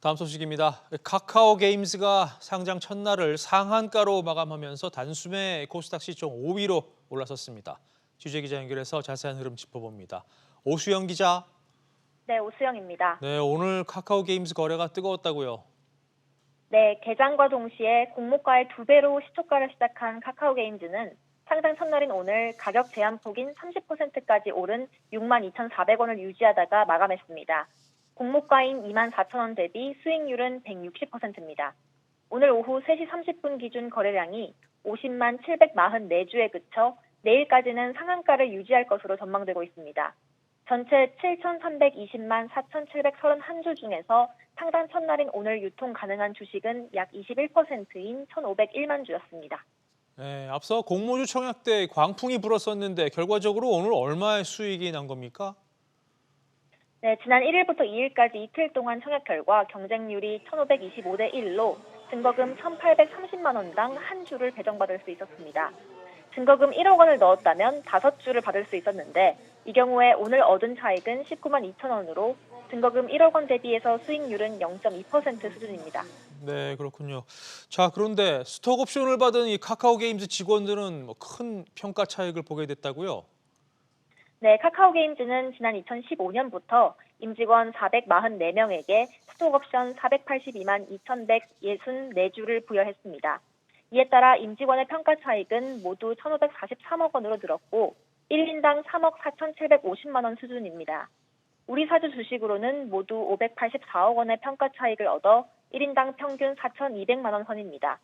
다음 소식입니다. 카카오 게임즈가 상장 첫날을 상한가로 마감하면서 단숨에 코스닥 시총 5위로 올라섰습니다. 취재 기자 연결해서 자세한 흐름 짚어봅니다. 오수영 기자. 네, 오수영입니다. 네, 오늘 카카오 게임즈 거래가 뜨거웠다고요. 네, 개장과 동시에 공모가의 두 배로 시초가를 시작한 카카오 게임즈는 상장 첫날인 오늘 가격 제한 폭인 30%까지 오른 62,400원을 유지하다가 마감했습니다. 공모가인 24,000원 대비 수익률은 160%입니다. 오늘 오후 3시 30분 기준 거래량이 50만 744주에 그쳐 내일까지는 상한가를 유지할 것으로 전망되고 있습니다. 전체 7,320만 4,731주 중에서 상장 첫날인 오늘 유통 가능한 주식은 약 21%인 1,501만 주였습니다. 네, 앞서 공모주 청약 때 광풍이 불었었는데 결과적으로 오늘 얼마의 수익이 난 겁니까? 네, 지난 1일부터 2일까지 이틀 동안 청약 결과 경쟁률이 1,525대 1로 증거금 1,830만 원당 한 주를 배정받을 수 있었습니다. 증거금 1억 원을 넣었다면 5주를 받을 수 있었는데 이 경우에 오늘 얻은 차익은 19만 2천 원으로 증거금 1억 원 대비해서 수익률은 0.2% 수준입니다. 네, 그렇군요. 자, 그런데 스톡 옵션을 받은 이 카카오 게임즈 직원들은 뭐 큰 평가 차익을 보게 됐다고요? 네, 카카오 게임즈는 지난 2015년부터 임직원 444명에게 스톡옵션 482만 2,164주를 부여했습니다. 이에 따라 임직원의 평가 차익은 모두 1,543억 원으로 늘었고 1인당 3억 4,750만 원 수준입니다. 우리 사주 주식으로는 모두 584억 원의 평가 차익을 얻어 1인당 평균 4,200만 원 선입니다.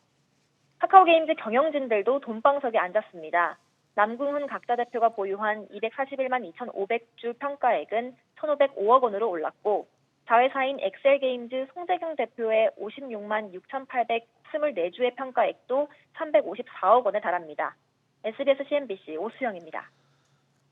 카카오 게임즈 경영진들도 돈방석에 앉았습니다. 남궁훈 각자 대표가 보유한 241만 2,500주 평가액은 1,505억 원으로 올랐고 자회사인 엑셀게임즈 송재경 대표의 56만 6,824주의 평가액도 354억 원에 달합니다. SBS CNBC 오수영입니다.